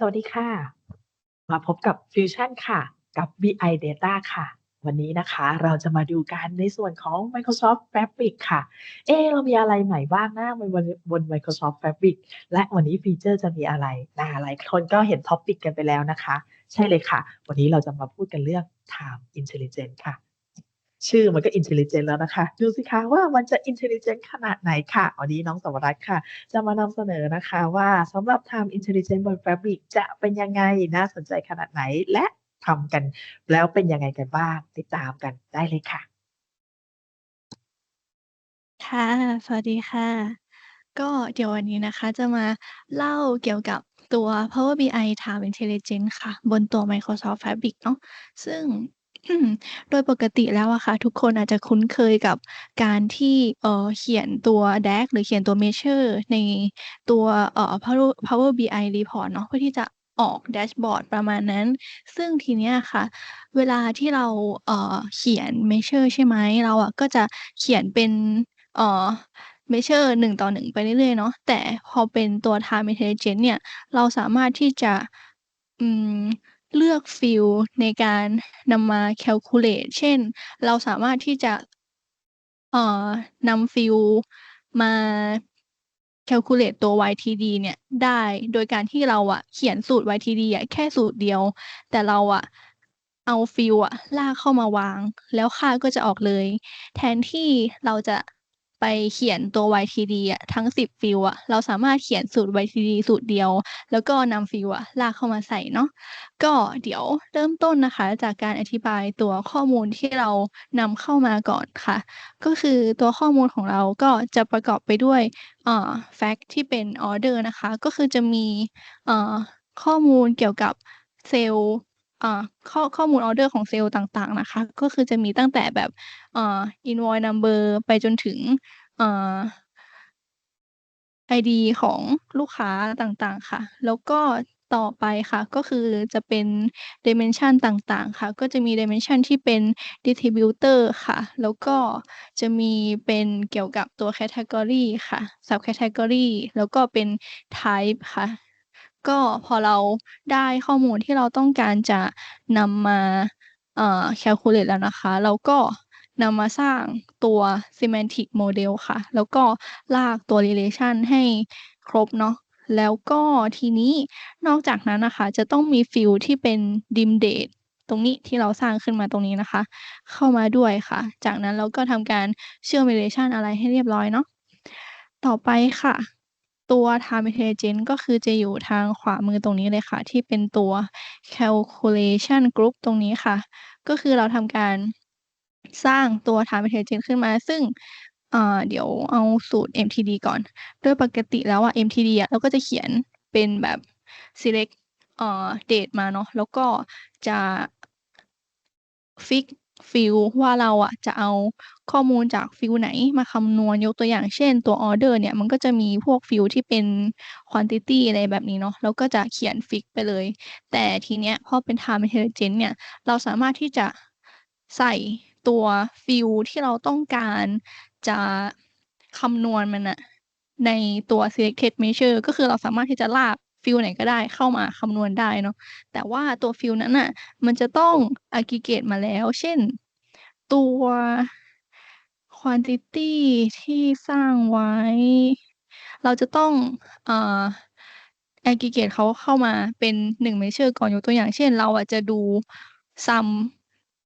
สวัสดีค่ะ มาพบกับ Fusion ค่ะ กับ BI Data ค่ะ วันนี้นะคะเราจะมาดูกันในส่วนของ Microsoft Fabric ค่ะ เอเรามีอะไรใหม่บ้างนะบนบน Microsoft Fabric และวันนี้ฟีเจอร์จะมีอะไรนะหลายคนก็เห็น topic กันไปแล้วนะคะ ใช่เลยค่ะ วันนี้เราจะมาพูดกันเรื่อง Time Intelligence ค่ะ ชื่อมันก็ intelligent แล้วนะคะ ดูสิคะว่ามันจะ intelligent ขนาดไหนค่ะ วันนี้น้องสวรัตน์ค่ะ จะมานำเสนอนะคะว่าสำหรับ Time Intelligence บน Fabric จะเป็นยังไงน่าสนใจขนาดไหนและทำกัน แล้วเป็นยังไงกันบ้างติดตามกันได้เลยค่ะ ค่ะ สวัสดีค่ะ ก็เดี๋ยววันนี้นะคะจะมาเล่าเกี่ยวกับตัว Power BI Time Intelligence ค่ะ บนตัว Microsoft Fabric เนาะซึ่ง โดยปกติแล้วอะค่ะ ทุกคนอาจจะคุ้นเคยกับการที่ เอ่อ เขียนตัว DAX หรือเขียนตัว Measure ในตัว เอ่อ Power Power BI Report เนาะ เพื่อที่จะออกแดชบอร์ด ประมาณนั้น ซึ่งทีเนี้ยค่ะ เวลาที่เรา เอ่อ เขียน Measure ใช่ไหม เราอะก็จะเขียนเป็น เอ่อ Measure 1ต่อ1ไปเรื่อย ๆ เนาะ แต่พอเป็นตัว Time Intelligence เนี่ย เราสามารถที่จะ อืม อกฟีลในการนำมา calculate เช่น เราสามารถที่จะเอ่อนำฟีลมา calculate ตัว YTD เนี่ยได้โดยการที่เราอะเขียนสูตร YTD อะแค่สูตรเดียว แต่เราอะเอาฟีลอะลากเข้ามาวาง แล้วค่าก็จะออกเลย แทนที่เราจะ ไปเขียนตัว YTD อะทั้ง10ฟีลอะเราสามารถเขียนสูตร YTD สูตรเดียว แล้วก็นำฟีลอะลากเข้ามาใส่เนาะก็เดี๋ยวเริ่มต้นนะคะ จากการอธิบายตัวข้อมูลที่เรานำเข้ามาก่อนค่ะ ก็คือตัวข้อมูลของเราก็จะประกอบไปด้วยเอ่อแฟกต์ที่เป็นออเดอร์นะคะ ก็คือจะมีเอ่อข้อมูลเกี่ยวกับเซลล์ อ่า ข้อ ข้อมูลออร์เดอร์ของเซลล์ต่าง ๆ นะคะ ก็คือจะมีตั้งแต่แบบ เอ่อ invoice number ไปจนถึง เอ่อ ID ของลูกค้าต่าง ๆ ค่ะ แล้วก็ต่อไปค่ะ ก็คือจะเป็น dimension ต่าง ๆ ค่ะ ก็จะมี dimension ที่เป็น distributor ค่ะ แล้วก็จะมีเป็นเกี่ยวกับตัว category ค่ะ subcategory แล้วก็เป็น type ค่ะ ก็พอเราได้ข้อมูลที่เราต้องการจะนำมาเอ่อ calculate แล้วนะคะ เราก็นำมาสร้างตัว semantic model ค่ะ แล้วก็ลากตัว relation ให้ครบเนาะแล้วก็ทีนี้นอกจากนั้นนะคะ จะต้องมีฟีลที่เป็น dim date ตรงนี้ที่เราสร้างขึ้นมาตรงนี้นะคะ เข้ามาด้วยค่ะ จากนั้นเราก็ทำการเชื่อม relation อะไรให้เรียบร้อยเนาะต่อไปค่ะ ตัว Time Intelligence ก็คือจะอยู่ทางขวามือตรงนี้เลยค่ะ ที่เป็นตัว calculation group ตรงนี้ค่ะ ก็คือเราทำการสร้างตัว Time Intelligence ขึ้นมา ซึ่งเดี๋ยวเอาสูตร MTD ก่อน โดยปกติแล้วอะ MTD อะเราก็จะเขียนเป็นแบบ select เอ่อ date มาเนาะ แล้วก็จะฟิกซ์ ฟีลว่าเราอะจะเอาข้อมูลจากฟีลไหนมาคำนวณยกตัวอย่างเช่นตัวออเดอร์เนี่ยมันก็จะมีพวกฟีลที่เป็น quantity อะไรแบบนี้เนาะเราก็จะเขียนฟิกไปเลย แต่ทีเนี้ยพอเป็น Time Intelligence เนี่ยเราสามารถที่จะใส่ตัวฟีลที่เราต้องการจะคำนวณมันน่ะในตัว selected measure ก็คือเราสามารถที่จะลาก ฟีลไหนก็ได้เข้ามาคำนวณได้เนาะแต่ว่าตัวฟีลนั้นน่ะมันจะต้อง aggregate มาแล้ว เช่น ตัว quantity ที่สร้างไว้ เราจะต้องเอ่อ aggregate เขาเข้ามาเป็น1 measure ก่อนยกตัวอย่าง เช่น เราอะจะดู sum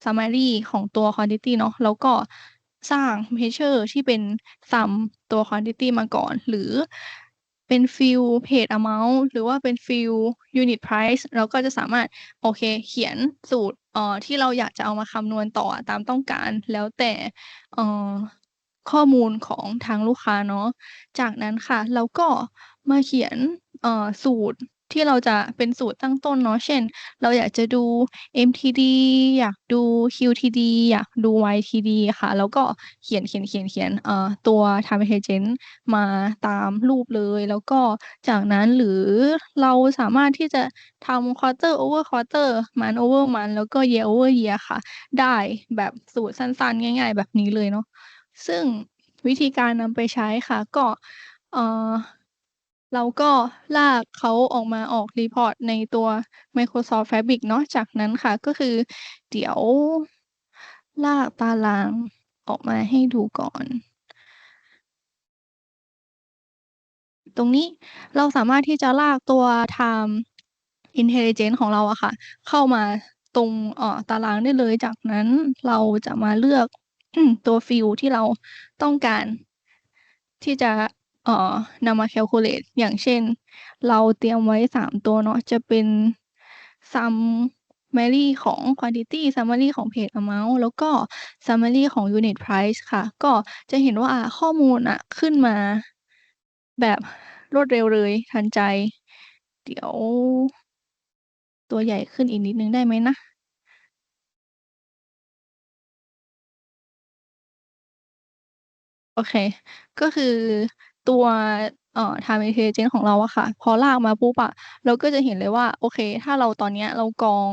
summary ของตัว quantity เนาะแล้วก็สร้าง measure ที่เป็น sum ตัว quantity มาก่อน หรือ เป็นฟิลเพจ amount หรือว่าเป็นฟิล unit price เราก็จะสามารถโอเคเขียนสูตรเอ่อที่เราอยากจะเอามาคำนวณต่อตามต้องการ แล้วแต่เอ่อข้อมูลของทางลูกค้าเนาะจากนั้นค่ะ เราก็มาเขียนเอ่อสูตร ที่เราจะเป็นสูตรตั้งต้นเนาะเช่น เราอยากจะดู MTD อยากดู QTD อยากดู YTD ค่ะ แล้วก็เขียนๆๆๆเอ่อตัว Time Intelligence มาตามรูปเลย แล้วก็จากนั้นหรือเราสามารถที่จะทำ quarter over quarter month over month แล้วก็ year over year ค่ะ ได้แบบสูตรสั้นๆ ง่าย ๆ แบบนี้เลยเนาะซึ่งวิธีการนำไปใช้ค่ะ ก็เอ่อ เราก็ลากเขาออกมาออก report ในตัว Microsoft Fabric เนาะจากนั้นค่ะ ก็คือเดี๋ยวลากตารางออกมาให้ดูก่อน ตรงนี้เราสามารถที่จะลากตัว Time Intelligence ของเราอะค่ะ เข้ามาตรงเอ่อตารางได้เลยจากนั้นเราจะมาเลือกตัวฟีลที่เราต้องการที่จะ เอ่อนำมา calculate อย่างเช่น เราเตรียมไว้3ตัวเนาะจะเป็น summary ของ quantity summary ของ page amount แล้วก็ summary ของ unit price ค่ะ ก็จะเห็นว่าข้อมูลอะขึ้นมาแบบรวดเร็วเลยทันใจ เดี๋ยว ตัวใหญ่ขึ้นอีกนิดนึงได้ไหมนะ?โอเค ก็คือ ตัวเอ่อ Time Intelligence ของเราอะค่ะ พอลากมาปุ๊บอะ เราก็จะเห็นเลยว่า โอเค ถ้าเราตอนเนี้ย เรากรอง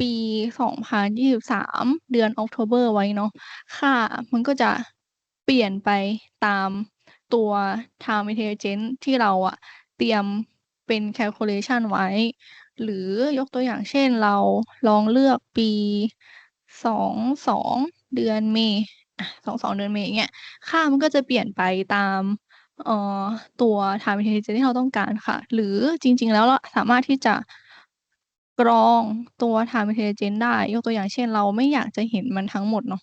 ปี 2023 เดือน October ไว้เนาะ ค่ามันก็จะเปลี่ยนไปตามตัว Time Intelligence ที่เราอะเตรียมเป็น calculation ไว้ หรือยกตัวอย่างเช่น เราลองเลือกปี 22 เดือนเม อะ 22 เดือนเม อย่างเงี้ย ค่ามันก็จะเปลี่ยนไปตาม เอ่อ ตัว Time Intelligence ที่เราต้องการค่ะ หรือจริง ๆ แล้วเราสามารถที่จะ กรองตัว Time Intelligence ได้ ยกตัวอย่างเช่น เราไม่อยากจะเห็นมันทั้งหมดเนาะ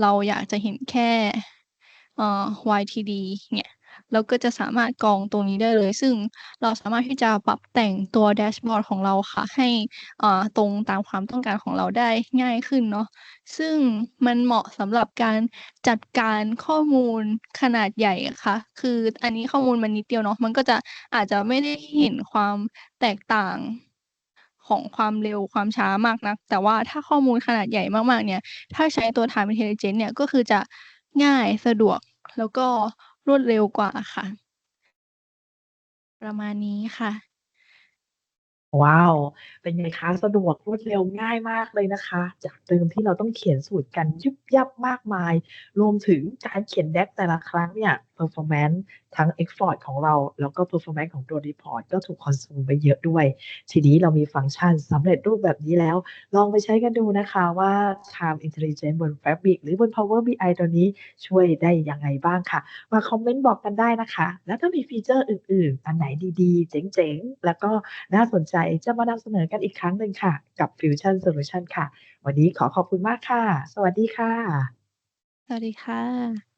เราอยากจะเห็นแค่ เอ่อ YTD เงี้ย เราก็จะสามารถกรองตรงนี้ได้เลย ซึ่งเราสามารถที่จะปรับแต่งตัวแดชบอร์ดของเราค่ะ ให้ตรงตามความต้องการของเราได้ง่ายขึ้นเนาะซึ่งมันเหมาะสำหรับการจัดการข้อมูลขนาดใหญ่ค่ะ คืออันนี้ข้อมูลมันนิดเดียวเนาะมันก็จะอาจจะไม่ได้เห็นความแตกต่างของความเร็วความช้ามากนัก แต่ว่าถ้าข้อมูลขนาดใหญ่มากๆเนี่ย ถ้าใช้ตัว Time Intelligence เนี่ยก็คือจะง่ายสะดวกแล้วก็ รวดเร็วกว่าค่ะ ประมาณนี้ค่ะ ว้าว เป็นไงคะ สะดวกรวดเร็วง่ายมากเลยนะคะ จากเดิมที่เราต้องเขียนสูตรกันยุบยับมากมาย รวมถึงการเขียนแดกแต่ละครั้งเนี่ย performance ทั้ง Export ของเรา แล้วก็ performance ของตัว report ก็ถูก consume ไปเยอะด้วย ทีนี้เรามีฟังก์ชันสำเร็จรูปแบบนี้แล้ว ลองไปใช้กันดูนะคะว่า Time Intelligence บน Fabric หรือบน Power BI ตัวนี้ช่วยได้ยังไงบ้างค่ะ มาคอมเมนต์บอกกันได้นะคะ แล้วถ้ามีฟีเชอร์อื่น ๆ อันไหนดีๆ เจ๋ง ๆ แล้วก็น่าสนใจจะมานำเสนอกันอีกครั้งหนึ่งค่ะ กับ Fusion Solution ค่ะ วันนี้ขอขอบคุณมากค่ะ สวัสดีค่ะ สวัสดีค่ะ